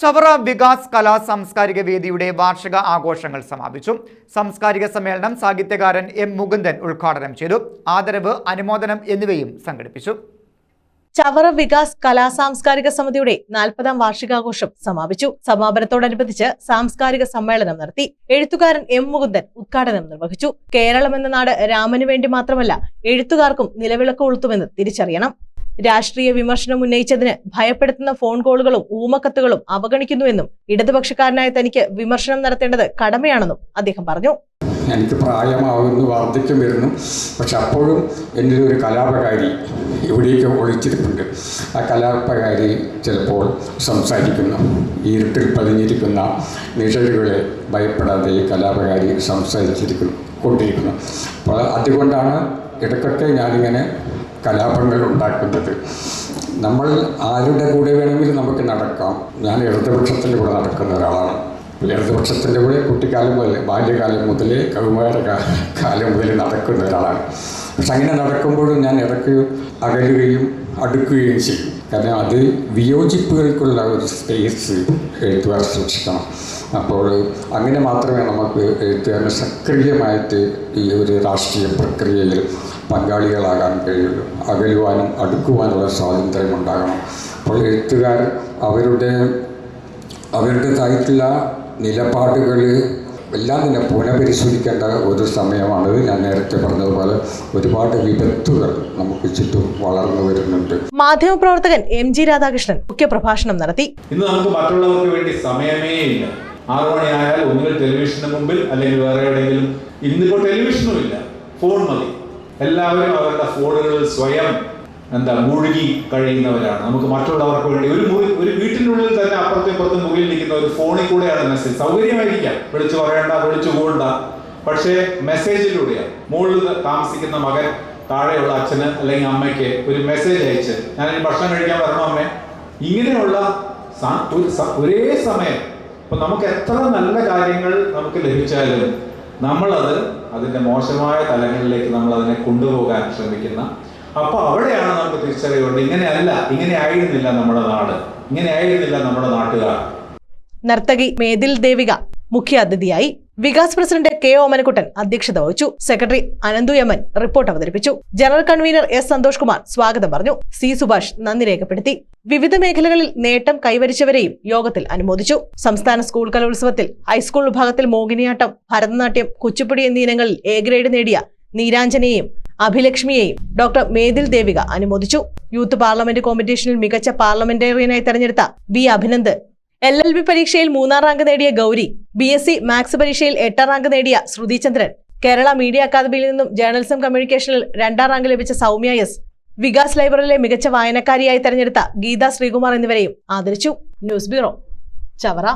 ചവറ വികാസ് കലാ സാംസ്കാരിക വേദിയുടെ വാർഷിക ആഘോഷങ്ങൾ സമാപിച്ചു. സാംസ്കാരിക സമ്മേളനം സാഹിത്യകാരൻ എം മുകുന്ദൻ ഉദ്ഘാടനം ചെയ്തു. ആദരവ് അനുമോദനം എന്നിവയും സംഘടിപ്പിച്ചു. ചവറ വികാസ് കലാ സാംസ്കാരിക സമിതിയുടെ നാൽപ്പതാം വാർഷികാഘോഷം സമാപിച്ചു. സമാപനത്തോടനുബന്ധിച്ച് സാംസ്കാരിക സമ്മേളനം നടത്തി. എഴുത്തുകാരൻ എം മുകുന്ദൻ ഉദ്ഘാടനം നിർവഹിച്ചു. കേരളം എന്ന നാട് രാമനു വേണ്ടി മാത്രമല്ല എഴുത്തുകാർക്കും നിലവിളക്ക് കൊളുത്തുമെന്ന് തിരിച്ചറിയണം. രാഷ്ട്രീയ വിമർശനം ഉന്നയിച്ചതിന് ഭയപ്പെടുത്തുന്ന ഫോൺ കോളുകളും ഊമക്കത്തുകളും അവഗണിക്കുന്നുവെന്നും ഇടതുപക്ഷക്കാരനായ തനിക്ക് വിമർശനം നടത്തേണ്ടത് കടമയാണെന്നും അദ്ദേഹം പറഞ്ഞു. എനിക്ക് പ്രായമാവുന്നു വാർദ്ധക്യം വരുന്നു. പക്ഷെ അപ്പോഴും എന്റെ ഒരു കലാപകാരി ഇവിടേക്ക് ഒളിച്ചിരിപ്പുണ്ട്. ആ കലാപകാരി ചിലപ്പോൾ സംസാരിക്കുന്നു ഈ ഇരുട്ടിൽ പതിഞ്ഞിരിക്കുന്ന നിഴലുകളെ ഭയപ്പെടാതെ ഈ കലാപകാരി സംസാരിച്ചിരിക്കുന്നു കൊണ്ടിരിക്കുന്നു. അപ്പോൾ അതുകൊണ്ടാണ് ഇടയ്ക്കൊക്കെ ഞാനിങ്ങനെ കലാപങ്ങൾ ഉണ്ടാക്കുന്നത് നമ്മൾ ആരുടെ കൂടെ വേണമെങ്കിലും നമുക്ക് നടക്കാം. ഞാൻ ഇടതുപക്ഷത്തിന്റെ കൂടെ നടക്കുന്ന ഒരാളാണ്. ഇടതുപക്ഷത്തിന്റെ കൂടെ കുട്ടിക്കാലം മുതൽ ബാല്യകാലം മുതൽ കൗമാര കാലം മുതൽ നടക്കുന്ന ഒരാളാണ്. പക്ഷെ അങ്ങനെ നടക്കുമ്പോഴും ഞാൻ ഇടയ്ക്ക് അകലുകയും അടുക്കുകയും ചെയ്യും. കാരണം അത് വിയോജിപ്പുകൾക്കുള്ള ഒരു സ്പേസ് എഴുത്തുകാർ സൂക്ഷിക്കണം. അപ്പോൾ അങ്ങനെ മാത്രമേ നമുക്ക് എഴുത്തുകാരൻ സക്രിയമായിട്ട് ഈ ഒരു രാഷ്ട്രീയ പ്രക്രിയയിൽ പങ്കാളികളാകാൻ കഴിയുള്ളൂ. അകലുവാനും അടുക്കുവാനുള്ള സ്വാതന്ത്ര്യം ഉണ്ടാകണം. അപ്പോൾ എഴുത്തുകാർ അവരുടെ അവരുടേതായിട്ടുള്ള നിലപാടുകൾ എല്ലാം തന്നെ പുനഃപരിശോധിക്കേണ്ട ഒരു സമയമാണ്. ഞാൻ നേരത്തെ പറഞ്ഞതുപോലെ ഒരുപാട് വിപത്തുകൾ നമുക്ക് ചുറ്റും വളർന്നു വരുന്നുണ്ട്. മാധ്യമപ്രവർത്തകൻ എം ജി രാധാകൃഷ്ണൻ മുഖ്യപ്രഭാഷണം നടത്തി. ഇന്ന് നമുക്ക് മറ്റുള്ളവർക്ക് വേണ്ടി സമയമേ ഇല്ല. ആറു മണിയായാൽ ഒന്നുകിൽ ടെലിവിഷന് മുമ്പിൽ അല്ലെങ്കിൽ വേറെ എവിടെയെങ്കിലും. ഇന്നിപ്പോൾ ടെലിവിഷനും ഇല്ല. ഫോൺ മതി. എല്ലാവരും അവരുടെ ഫോണുകളിൽ സ്വയം എന്താ മുഴുകി കഴിയുന്നവരാണ്. നമുക്ക് മറ്റുള്ളവർക്ക് വേണ്ടി ഒരു മുറി ഒരു വീട്ടിനുള്ളിൽ തന്നെ അപ്പുറത്തും ഇപ്പുറത്തും മുകളിൽ നിൽക്കുന്ന ഒരു ഫോണിൽ കൂടെയാണ് മെസ്സേജ് സൗകര്യമായിരിക്കാം. വിളിച്ചു പറയണ്ട വിളിച്ചു പോകണ്ട. പക്ഷേ മെസ്സേജിലൂടെയാണ് മുകളിൽ താമസിക്കുന്ന മകൻ താഴെയുള്ള അച്ഛന് അല്ലെങ്കിൽ അമ്മയ്ക്ക് ഒരു മെസ്സേജ് അയച്ച് ഞാൻ ഭക്ഷണം കഴിക്കാൻ വരണം അമ്മേ? ഇങ്ങനെയുള്ള ഒരേ സമയം. ഇപ്പൊ നമുക്ക് എത്ര നല്ല കാര്യങ്ങൾ നമുക്ക് ലഭിച്ചാലും നമ്മളത് അതിന്റെ മോശമായ തലങ്ങളിലേക്ക് നമ്മൾ അതിനെ കൊണ്ടുപോകാൻ ശ്രമിക്കുന്ന. അപ്പോൾ അവിടെയാണ് നമുക്ക് തിരിച്ചറിയുന്നത് ഇങ്ങനെയല്ല ഇങ്ങനെ ആയിരുന്നില്ല നമ്മുടെ നാട്. ഇങ്ങനെ ആയിരുന്നില്ല നമ്മുടെ നാട്ടുകാർ. നർത്തകി മേതിൽ ദേവിക മുഖ്യ അതിഥിയായി വികാസ് പ്രസിഡന്റ് കെ ഓമനക്കുട്ടൻ അധ്യക്ഷത വഹിച്ചു. സെക്രട്ടറി അനന്തു യമൻ റിപ്പോർട്ട് അവതരിപ്പിച്ചു. General convener S Santhosh Kumar സ്വാഗതം പറഞ്ഞു. സി സുഭാഷ് നന്ദി രേഖപ്പെടുത്തി. വിവിധ മേഖലകളിൽ നേട്ടം കൈവരിച്ചവരെയും യോഗത്തിൽ അനുമോദിച്ചു. സംസ്ഥാന സ്കൂൾ കലോത്സവത്തിൽ ഹൈസ്കൂൾ വിഭാഗത്തിൽ മോഹിനിയാട്ടം ഭരതനാട്യം കുച്ചിപ്പുടി എന്നീ ഇനങ്ങളിൽ എ ഗ്രേഡ് നേടിയ നീരാഞ്ജനെയും അഭിലക്ഷ്മിയെയും ഡോക്ടർ മേദിൽ ദേവിക അനുമോദിച്ചു. യൂത്ത് പാർലമെന്റ് കോമ്പറ്റീഷനിൽ മികച്ച പാർലമെന്റേറിയനായി തെരഞ്ഞെടുത്ത V Abhinand L L B പരീക്ഷയിൽ മൂന്നാം റാങ്ക് നേടിയ Gauri B S C maths പരീക്ഷയിൽ എട്ടാം റാങ്ക് നേടിയ ശ്രുതിചന്ദ്രൻ കേരള മീഡിയ അക്കാദമിയിൽ നിന്നും ജേർണലിസം കമ്മ്യൂണിക്കേഷനിൽ രണ്ടാം റാങ്ക് ലഭിച്ച സൗമ്യ എസ് വികാസ് ലൈബ്രറിയിലെ മികച്ച വായനക്കാരിയായി തെരഞ്ഞെടുത്ത ഗീത ശ്രീകുമാർ എന്നിവരെയും ആദരിച്ചു. News bureau Chavara.